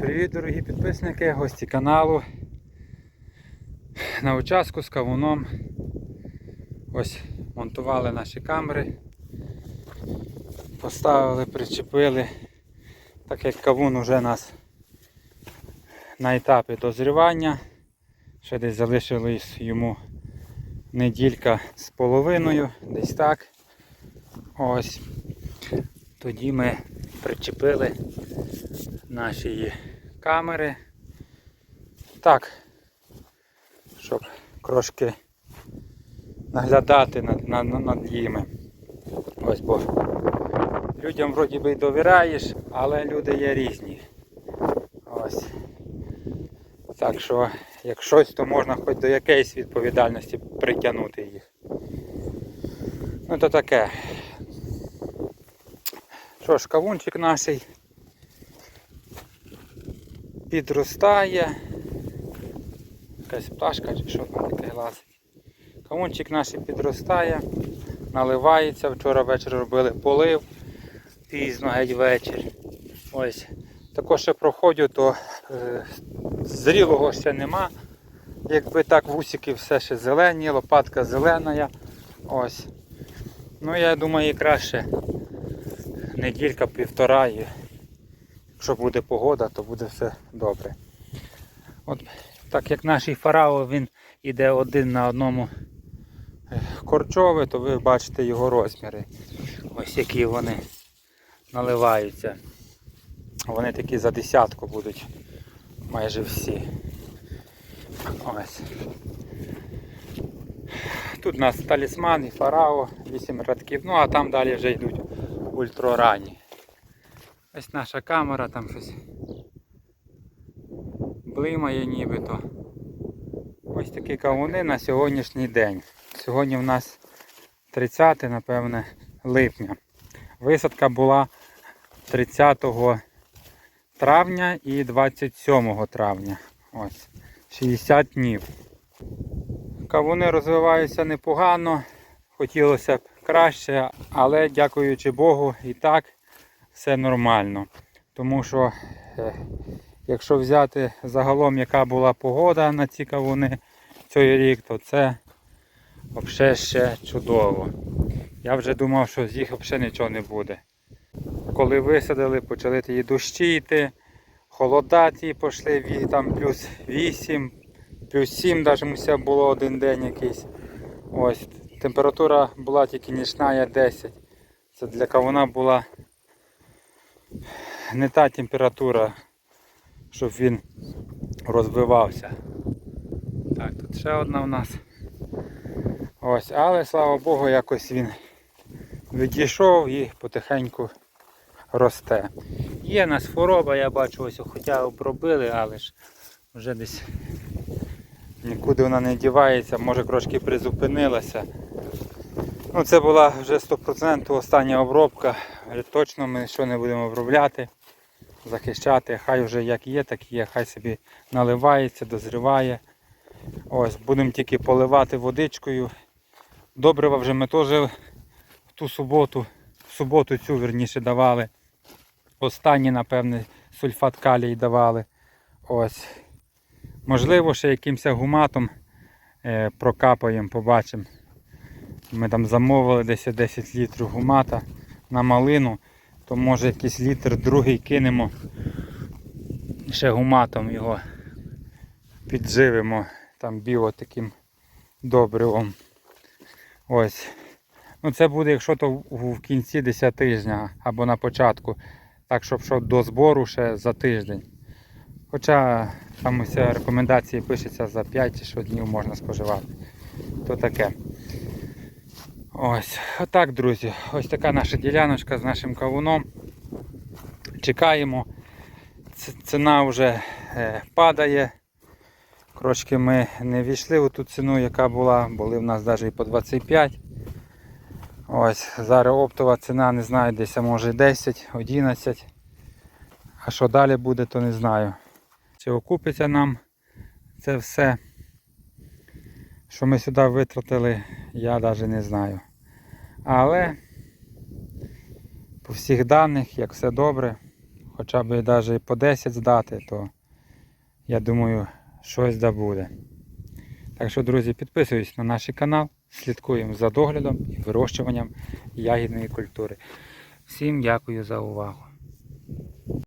привіт, дорогі підписники, гості каналу. На участку з кавуном. Ось монтували наші камери. Поставили, причепили. Так як кавун уже нас на етапі дозрівання. Ще десь залишилось йому неділька з половиною, десь так. Ось. Тоді ми причепили наші камери. Так, щоб трошки наглядати над, над, над ними. Ось бо людям вроді би й довіряєш, але люди є різні. Ось. Так що, як щось, то можна хоч до якоїсь відповідальності притягнути їх. Ну то таке. Що ж, кавунчик наш підростає. Якась пташка чи що там таке глазить. Кавунчик наш підростає, наливається. Вчора ввечері робили полив, пізно геть вечір. Ось. Також ще проходжу, то е, зрілого ще нема. Якби так вусики все ще зелені, лопатка зелена. Ось. Ну я думаю краще неділька півтора і якщо буде погода, то буде все добре. От так як наш фарао він іде один на одному е, корчове, то ви бачите його розміри. Ось які вони наливаються. Вони такі за десятку будуть майже всі. Ось. Тут у нас талісман і фарао, 8 радків, ну а там далі вже йдуть ультрарані. Ось наша камера там щось блимає нібито. Ось такі кавуни на сьогоднішній день. Сьогодні в нас 30 напевне липня. Висадка була 30 травня і 27 травня. Ось. 60 днів. Кавуни розвиваються непогано, хотілося б краще, але дякуючи Богу, і так все нормально. Тому що, е, якщо взяти загалом, яка була погода на ці кавуни цей рік, то це взагалі ще чудово. Я вже думав, що з їх взагалі нічого не буде. Коли висадили, почали ті дощі йти, холода ті пішли, там плюс 8, плюс 7 навіть було один день якийсь. Ось, температура була тільки нічна 10. Це для кавуна була не та температура, щоб він розвивався. Так, тут ще одна у нас. Ось, але слава Богу, якось він відійшов і потихеньку росте. Є нас хвороба, я бачу, ось хоча обробили, але ж вже десь нікуди вона не дівається, може трошки призупинилася. Ну, це була вже 100% остання обробка. Вже Точно ми що не будемо обробляти, захищати. Хай вже як є, так і є, хай собі наливається, дозріває. Ось, будемо тільки поливати водичкою. Добрива вже ми теж в ту суботу, в суботу цю верніше давали. Останній, напевне, сульфат калій давали. Ось. Можливо, ще якимось гуматом е, прокапаємо, побачимо. Ми там замовили десь 10 літрів гумата на малину, то може якийсь літр другий кинемо. Ще гуматом його підживимо там біо таким добривом. Ось. Ну це буде, якщо то в кінці 10 тижня або на початку. Так, щоб що до збору ще за тиждень. Хоча там уся рекомендації пишеться за 5 чи що днів можна споживати. То таке. Ось, отак, друзі. Ось така наша діляночка з нашим кавуном. Чекаємо. Ціна вже е, падає. Трошки ми не війшли у ту ціну, яка була, були в нас навіть і по 25. Ось, зараз оптова ціна, не знаю, десь може 10, 11. А що далі буде, то не знаю. Чи окупиться нам це все, що ми сюди витратили, я навіть не знаю. Але по всіх даних, як все добре, хоча б навіть по 10 здати, то я думаю, щось да буде. Так що, друзі, підписуйтесь на наш канал, слідкуємо за доглядом і вирощуванням ягідної культури. Всім дякую за увагу.